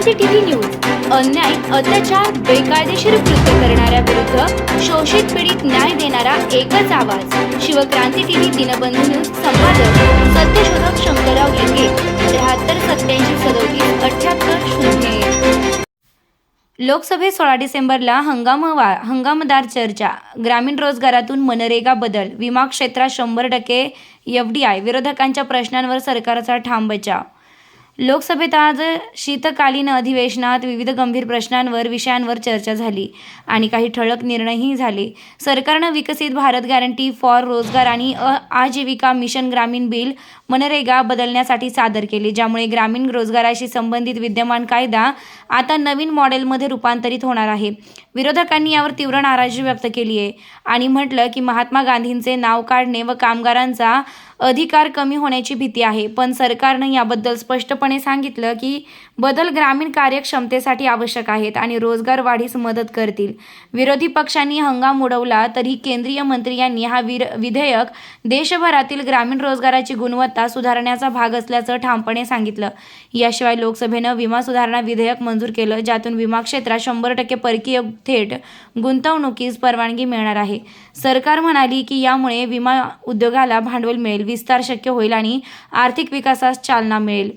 क्रांती TV news. अन्याय अत्याचार बेकायदेशीर कृत्य करणाऱ्या विरुद्ध शोषित पीडित न्याय देणारा एकच आवाज. शिवक्रांती टीव्ही दिनबंधू न्यूज संपादक सत्यशोधक शंकरराव लिंगे त्र्याहत्तर सत्याऐंशी सदोतीस अठ्याहत्तर शून्य लोकसभेत सोळा डिसेंबरला हंगामवा हंगामदार चर्चा. ग्रामीण रोजगारातून मनरेगा बदल. विमा क्षेत्रात शंभर टक्के एफ डी आय. विरोधकांच्या प्रश्नांवर सरकारचा ठाम बचाव. लोकसभेत आज शीतकालीन अधिवेशनात विविध गंभीर प्रश्नांवर विषयांवर चर्चा झाली आणि काही ठळक निर्णयही झाले. सरकारनं विकसित भारत गॅरंटी फॉर रोजगार आणि अ- आजीविका मिशन ग्रामीण बिल मनरेगा बदलण्यासाठी सादर केले ज्यामुळे ग्रामीण रोजगाराशी संबंधित विद्यमान कायदा आता नवीन मॉडेलमध्ये रूपांतरित होणार आहे. विरोधकांनी यावर तीव्र नाराजी व्यक्त केली आहे आणि म्हटलं की महात्मा गांधींचे नाव काढणे व कामगारांचा अधिकार कमी होण्याची भीती आहे. पण सरकारनं याबद्दल स्पष्ट स्पष्टपणे सांगितलं की बदल ग्रामीण कार्यक्षमतेसाठी आवश्यक आहेत आणि रोजगार वाढीस मदत करतील. विरोधी पक्षांनी हंगाम उडवला तरी केंद्रीय मंत्री यांनी हा विर विधेयक देशभरातील ग्रामीण रोजगाराची गुणवत्ता सुधारण्याचा भाग असल्याचं ठामपणे सांगितलं. याशिवाय लोकसभेनं विमा सुधारणा विधेयक मंजूर केलं ज्यातून विमा क्षेत्रात शंभर टक्के परकीय थेट गुंतवणुकीस परवानगी मिळणार आहे. सरकार म्हणाली की यामुळे विमा उद्योगाला भांडवल मिळेल विस्तार शक्य होईल आणि आर्थिक विकासास चालना मिळेल.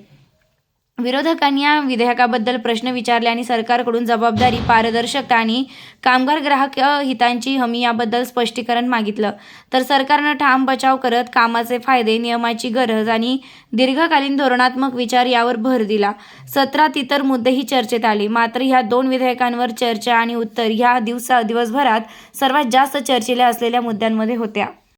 विरोधकांनी या विधेयकाबद्दल प्रश्न विचारले आणि सरकारकडून जबाबदारी पारदर्शकता आणि कामगार ग्राहक हितांची हमी याबद्दल स्पष्टीकरण मागितलं. तर सरकारनं ठाम बचाव करत कामाचे फायदे नियमाची गरज आणि दीर्घकालीन धोरणात्मक विचार यावर भर दिला. सत्रात इतर मुद्देही चर्चेत आले. मात्र ह्या दोन विधेयकांवर चर्चा आणि उत्तर ह्या दिवसा दिवसभरात सर्वात जास्त चर्चेला असलेल्या मुद्द्यांमध्ये होत्या.